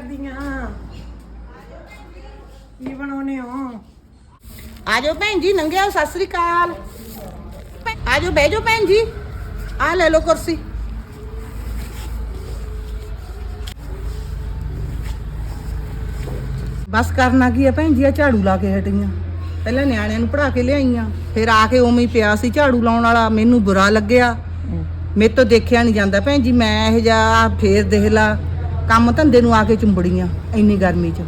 ਕਰਦੀਆਂ। ਕੀ ਬਣਾਉਨੇ ਹੋ? ਆਜੋ ਭੈਣ ਜੀ ਨੰਗਿਆ ਸਤਿ ਸ੍ਰੀ ਅਕਾਲ। ਆਜੋ ਬਹਿ ਜਾਓ ਭੈਣ ਜੀ। ਆ ਲੈ ਲਓ ਕੁਰਸੀ। ਬਸ ਕਰਨਾ ਕੀ ਆ ਭੈਣ ਜੀ ਆ ਝਾੜੂ ਲਾ ਕੇ ਹਟੀਆਂ। ਪਹਿਲਾਂ ਨਿਆਣਿਆਂ ਨੂੰ ਪੜਾ ਕੇ ਲਿਆਈਆਂ ਫਿਰ ਆ ਕੇ ਉਵੇਂ ਹੀ ਪਿਆ ਸੀ ਝਾੜੂ ਲਾਉਣ ਵਾਲਾ ਮੈਨੂੰ ਬੁਰਾ ਲੱਗਿਆ। ਮੇਰੇ ਤੋਂ ਦੇਖਿਆ ਨਹੀਂ ਜਾਂਦਾ ਭੈਣ ਜੀ ਮੈਂ ਇਹ ਜਾ ਫੇਰ ਦੇਖ ਲਾ। ਕੰਮ ਧੰਦੇ ਨੂੰ ਆ ਕੇ ਚੁੰਬੜੀਆਂ ਇੰਨੀ ਗਰਮੀ 'ਚ।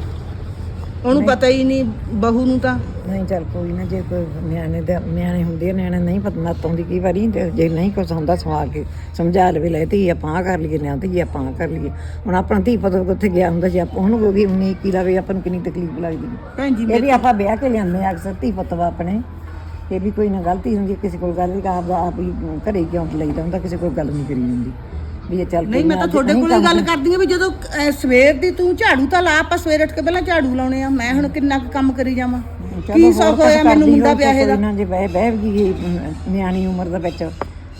ਉਹਨੂੰ ਪਤਾ ਹੀ ਨਹੀਂ ਬਹੂ ਨੂੰ ਤਾਂ। ਨਹੀਂ ਚੱਲ ਕੋਈ ਨਾ ਜੇ ਕੋਈ ਨਿਆਣੇ ਦੇ ਨਿਆਣੇ ਹੁੰਦੇ ਆ ਨਿਆਣੇ ਨਹੀਂ ਪਤਾ ਨਾ ਤੋਂਦੀ ਕਈ ਵਾਰੀ ਤੇ ਜੇ ਨਹੀਂ ਕੁਛ ਹੁੰਦਾ ਸਵਾ ਕੇ ਸਮਝਾ ਲਵੇ ਲੈ ਤੇ ਆਪਾਂ ਆਹ ਕਰ ਲਈਏ ਨਾ ਤੇ ਆਪਾਂ ਆਹ ਕਰ ਲਈਏ। ਹੁਣ ਆਪਣਾ ਧੀ ਪੁੱਤ ਉੱਥੇ ਗਿਆ ਹੁੰਦਾ ਜੇ ਆਪਾਂ ਉਹਨੂੰ ਕੋਈ ਉਨੀ ਕੀ ਲਵੇ ਆਪਾਂ ਨੂੰ ਕਿੰਨੀ ਤਕਲੀਫ ਲੱਗਦੀ। ਭੈਣ ਜੀ ਇਹ ਵੀ ਆਪਾਂ ਵਿਆਹ ਕੇ ਲਿਆਉਂਦੇ ਆ ਅਕਸਰ ਧੀ ਪੁੱਤ ਵਾ ਆਪਣੇ। ਇਹ ਵੀ ਕੋਈ ਨਾ ਗਲਤੀ ਹੁੰਦੀ ਕਿਸੇ ਕੋਲ ਗੱਲ ਵੀ ਆਪ ਆਪ ਹੀ ਘਰੇ ਕਿਉਂ ਲਈਦਾ ਹੁੰਦਾ ਕਿਸੇ ਕੋਲ ਗੱਲ ਨਹੀਂ ਕਰੀ ਹੁੰਦੀ ਵੀ ਇਹ ਚੱਲ ਨਹੀਂ ਮੈਂ ਤਾਂ ਤੁਹਾਡੇ ਕੋਲ ਹੀ ਗੱਲ ਕਰਦੀ ਆ ਵੀ ਜਦੋਂ ਅਹ, ਸਵੇਰ ਦੀ ਤੂੰ ਝਾੜੂ ਤਾਂ ਲਾ ਆਪਾਂ ਸਵੇਰ ਉੱਠ ਕੇ ਪਹਿਲਾਂ ਝਾੜੂ ਲਾਉਣੇ ਆ। ਮੈਂ ਹੁਣ ਕਿੰਨਾ ਕੁ ਕੰਮ ਕਰੀ ਜਾਵਾਂ? ਕੀ ਸੌਖ ਹੋਇਆ ਮੈਨੂੰ ਮੁੰਡਾ ਵਿਆਹੇ ਦਾ? ਕੋਈ ਨਾ ਜੇ ਬਹਿ ਬਹਿ ਗਈ ਨਿਆਣੀ ਉਮਰ ਦੇ ਵਿੱਚ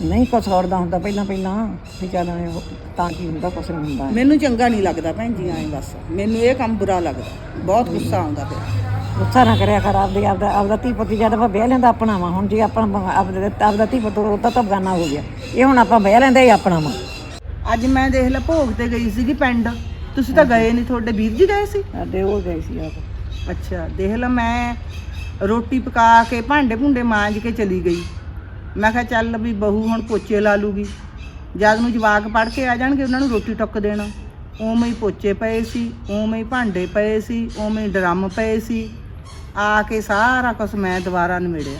ਨਹੀਂ ਕੁਛ ਔੜਦਾ ਹੁੰਦਾ ਪਹਿਲਾਂ ਪਹਿਲਾਂ ਵੀ ਐਂ ਉਹ- ਤਾਂ ਕੀ ਹੁੰਦਾ ਕੁਛ ਨਹੀਂ ਹੁੰਦਾ। ਮੈਨੂੰ ਚੰਗਾ ਨਹੀਂ ਲੱਗਦਾ ਭੈਣ ਜੀ ਐਂ ਬਸ। ਮੈਨੂੰ ਇਹ ਕੰਮ ਬੁਰਾ ਲੱਗਦਾ। ਬਹੁਤ ਗੁੱਸਾ ਆਉਂਦਾ ਪਿਆ। ਗੁੱਸਾ ਨਾ ਕਰਿਆ ਕਰ ਆਪਦੇ ਆਪਦਾ ਆਪਦਾ ਧੀ ਪੁੱਤ ਜਦ ਆਪਾਂ ਵਿਆਹ ਲੈਂਦਾ ਆਪਣਾ ਵਾ ਹੁਣ ਜੇ ਆਪਾਂ ਆਪਦੇ ਆਪਦਾ ਧੀ ਪੁੱਤ ਉਹ ਤਾਂ ਬਗਾਨਾ ਹੋ ਗਿਆ। ਇਹ ਹੁਣ ਆਪਾਂ ਵਿਆਹ ਲੈਂਦਾ ਇਹ ਆਪਣਾ ਵਾ। ਅੱਜ ਮੈਂ ਦੇਖ ਲੈ ਭੋਗ ਤੇ ਗਈ ਸੀਗੀ ਪਿੰਡ। ਤੁਸੀਂ ਤਾਂ ਗਏ ਨਹੀਂ ਤੁਹਾਡੇ ਵੀਰ ਜੀ ਗਏ ਸੀ? ਸਾਡੇ ਉਹ ਗਏ ਸੀ ਆਪ। ਅੱਛਾ ਦੇਖ ਲੈ ਮੈਂ ਰੋਟੀ ਪਕਾ ਕੇ ਭਾਂਡੇ ਭੁੰਡੇ ਮਾਂਜ ਕੇ ਚਲੀ ਗਈ। ਮੈਂ ਕਿਹਾ ਚੱਲ ਵੀ ਬਹੂ ਹੁਣ ਪੋਚੇ ਲਾ ਲੂਗੀ। ਜਦ ਨੂੰ ਜਵਾਕ ਪੜ ਕੇ ਆ ਜਾਣਗੇ ਉਹਨਾਂ ਨੂੰ ਰੋਟੀ ਟੁੱਕ ਦੇਣਾ। ਉਵੇਂ ਹੀ ਪੋਚੇ ਪਏ ਸੀ ਉਵੇਂ ਹੀ ਭਾਂਡੇ ਪਏ ਸੀ ਉਵੇਂ ਹੀ ਡਰਮ ਪਏ ਸੀ। ਆ ਕੇ ਸਾਰਾ ਕੁਝ ਮੈਂ ਦੁਬਾਰਾ ਨਿਮੇੜਿਆ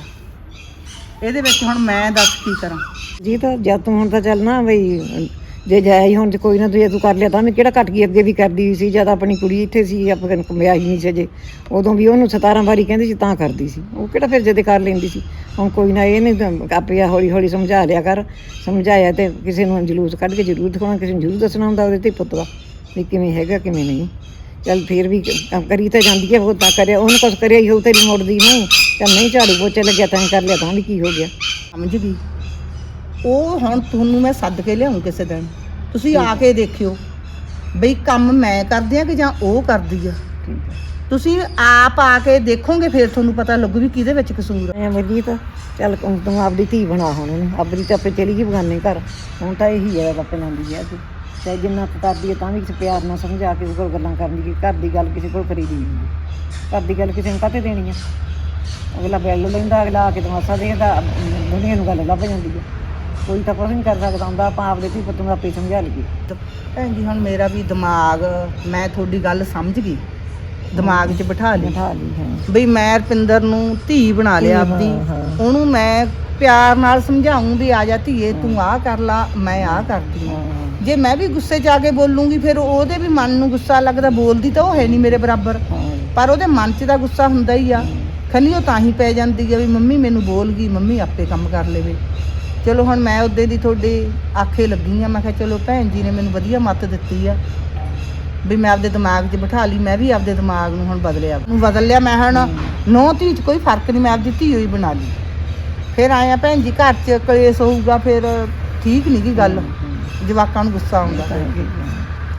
ਇਹਦੇ ਵਿੱਚ ਹੁਣ ਮੈਂ ਦੱਸ ਕੀ ਕਰਾਂ? ਜੀ ਤਾਂ ਜਦ ਤੂੰ ਹੁਣ ਤਾਂ ਚੱਲ ਨਾ ਬਈ ਜੇ ਜਾਈ ਹੁਣ ਤੇ ਕੋਈ ਨਾ ਤੂੰ ਜੇ ਤੂੰ ਕਰ ਲਿਆ ਤਾਂ ਮੈਂ ਕਿਹੜਾ ਕੱਟ ਗਈ, ਅੱਗੇ ਵੀ ਕਰਦੀ ਸੀ, ਜਦ ਆਪਣੀ ਕੁੜੀ ਇੱਥੇ ਸੀ, ਆਪਾਂ ਨੂੰ ਵਿਆਹੀ ਨਹੀਂ ਸੀ ਜੇ ਉਦੋਂ ਵੀ ਉਹਨੂੰ 17 ਵਾਰੀ ਕਹਿੰਦੀ ਸੀ, ਤਾਂ ਕਰਦੀ ਸੀ। ਉਹ ਕਿਹੜਾ ਫਿਰ ਜਦੇ ਕਰ ਲੈਂਦੀ ਸੀ। ਹੁਣ ਕੋਈ ਨਾ ਇਹ ਨਹੀਂ ਆਪੇ ਹੌਲੀ ਹੌਲੀ ਸਮਝਾ ਲਿਆ ਕਰ। ਸਮਝਾਇਆ ਤੇ ਕਿਸੇ ਨੂੰ ਜਲੂਸ ਕੱਢ ਕੇ ਜ਼ਰੂਰ ਦਿਖਾਉਣਾ, ਕਿਸੇ ਨੂੰ ਜ਼ਰੂਰ ਦੱਸਣਾ ਹੁੰਦਾ ਉਹਦੇ ਤੇ ਪੁੱਤ ਦਾ, ਵੀ ਕਿਵੇਂ ਹੈਗਾ, ਕਿਵੇਂ ਨਹੀਂ। ਚੱਲ ਫਿਰ ਵੀ ਕਰੀ ਤਾਂ ਜਾਂਦੀ ਹੈ ਉਹ ਤਾਂ ਕਰਿਆ, ਉਹਨੂੰ ਕੁਛ ਕਰਿਆ ਹੀ ਹੋਊ ਤੇਰੀ ਮੁੜਦੀ ਨੂੰ। ਚੱਲ ਨਹੀਂ ਝਾੜੂ ਪੋਚੇ ਲੱਗਿਆ ਤਾਂ ਕਰ ਲਿਆ, ਤਾਂ ਵੀ ਕੀ ਹੋ ਗਿਆ। ਸਮਝ ਗਈ। ਉਹ ਹੁਣ ਤੁਹਾਨੂੰ ਮੈਂ ਸੱਦ ਕੇ ਲਿਆਉਂ ਕਿਸੇ ਦਿਨ। ਤੁਸੀਂ ਆ ਕੇ ਦੇਖਿਓ ਬਈ ਕੰਮ ਮੈਂ ਕਰਦੀ ਆ ਕਿ ਜਾਂ ਉਹ ਕਰਦੀ ਆ। ਠੀਕ ਹੈ ਤੁਸੀਂ ਆਪ ਆ ਕੇ ਦੇਖੋਗੇ ਫਿਰ ਤੁਹਾਨੂੰ ਪਤਾ ਲੱਗੂ ਵੀ ਕਿਹਦੇ ਵਿੱਚ ਕਸੂਰ ਆ। ਐ ਮਰਜੀਤ ਚੱਲ ਤੂੰ ਤੂੰ ਆਪਦੀ ਧੀ ਬਣਾ ਹੁਣ ਉਹਨੂੰ ਆਪਦੀ ਤਾਂ ਆਪੇ ਚਲੀ ਗਈ ਬਗਾਨੇ ਘਰ। ਹੁਣ ਤਾਂ ਇਹੀ ਹੈ ਰੱਬ ਲਾਉਂਦੀ ਹੈ ਕਿ ਚਾਹੇ ਜਿੰਨਾ ਕੁ ਕਰਦੀ ਹੈ ਤਾਂ ਵੀ ਕਿਸੇ ਪਿਆਰ ਨਾਲ ਸਮਝਾ ਕੇ ਉਹਦੇ ਕੋਲ ਗੱਲਾਂ ਕਰਨੀ ਕਿ ਘਰ ਦੀ ਗੱਲ ਕਿਸੇ ਕੋਲ ਕਰੀ ਦੀ ਨਹੀਂ ਘਰ ਦੀ ਗੱਲ ਕਿਸੇ ਨੂੰ ਕਾਹਤੇ ਦੇਣੀ ਆ? ਅਗਲਾ ਬੈਲ ਲੈਂਦਾ ਅਗਲਾ ਆ ਕੇ ਤਮਾਸ਼ਾ ਦੇਖਦਾ ਦੁਨੀਆ ਨੂੰ ਗੱਲ ਲੱਭ ਜਾਂਦੀ ਹੈ ਕੋਈ ਤਾਂ ਕੁਛ ਨਹੀਂ ਕਰ ਸਕਦਾ ਹੁੰਦਾ ਆਪਾਂ ਆਪਦੇ ਧੀ ਪੁੱਤ ਨੂੰ ਆਪੇ ਸਮਝਾ ਲਈਏ। ਭੈਣ ਜੀ ਹੁਣ ਮੇਰਾ ਵੀ ਦਿਮਾਗ ਮੈਂ ਤੁਹਾਡੀ ਗੱਲ ਸਮਝ ਗਈ। ਦਿਮਾਗ 'ਚ ਬਿਠਾ ਲਈ। ਬਿਠਾ ਲਈ ਹੈ। ਬਈ ਮੈਂ ਰਪਿੰਦਰ ਨੂੰ ਧੀ ਬਣਾ ਲਿਆ ਆਪਦੀ। ਉਹਨੂੰ ਮੈਂ ਪਿਆਰ ਨਾਲ ਸਮਝਾਉਂ ਵੀ ਆ ਜਾ ਧੀਏ ਤੂੰ ਆਹ ਕਰ ਲਾ ਮੈਂ ਆਹ ਕਰਦੀ ਹਾਂ। ਜੇ ਮੈਂ ਵੀ ਗੁੱਸੇ 'ਚ ਆ ਕੇ ਬੋਲੂੰਗੀ ਫਿਰ ਉਹਦੇ ਵੀ ਮਨ ਨੂੰ ਗੁੱਸਾ ਲੱਗਦਾ ਬੋਲਦੀ ਤਾਂ ਉਹ ਹੈ ਨਹੀਂ ਮੇਰੇ ਬਰਾਬਰ। ਪਰ ਉਹਦੇ ਮਨ 'ਚ ਤਾਂ ਗੁੱਸਾ ਹੁੰਦਾ ਹੀ ਆ। ਖਨੀ ਉਹ ਤਾਂ ਹੀ ਪੈ ਜਾਂਦੀ ਆ ਵੀ ਮੰਮੀ ਮੈਨੂੰ ਬੋਲ ਗਈ ਮੰਮੀ ਆਪੇ ਕੰਮ ਕਰ ਲਵੇ। ਚਲੋ ਹੁਣ ਮੈਂ ਉਹਦੇ ਦੀ ਤੁਹਾਡੀ ਆਖੇ ਲੱਗੀ ਆ ਮੈਂ ਕਿਹਾ ਚਲੋ ਭੈਣ ਜੀ ਨੇ ਮੈਨੂੰ ਵਧੀਆ ਮੱਤ ਦਿੱਤੀ ਆ ਵੀ ਮੈਂ ਆਪਦੇ ਦਿਮਾਗ 'ਚ ਬਿਠਾ ਲਈ ਮੈਂ ਵੀ ਆਪਦੇ ਦਿਮਾਗ ਨੂੰ ਹੁਣ ਬਦਲਿਆ ਨੂੰ ਬਦਲ ਲਿਆ ਮੈਂ ਹੁਣ ਨੌ ਧੀ 'ਚ ਕੋਈ ਫ਼ਰਕ ਨਹੀਂ ਮੈਂ ਆਪਦੀ ਧੀ ਹੋਈ ਬਣਾ ਲਈ। ਫਿਰ ਆਇਆ ਭੈਣ ਜੀ ਘਰ 'ਚ ਕਲੇਸ਼ ਹੋਊਗਾ ਫਿਰ ਠੀਕ ਨਹੀਂ ਗੀ ਗੱਲ ਜਵਾਕਾਂ ਨੂੰ ਗੁੱਸਾ ਆਉਂਦਾ।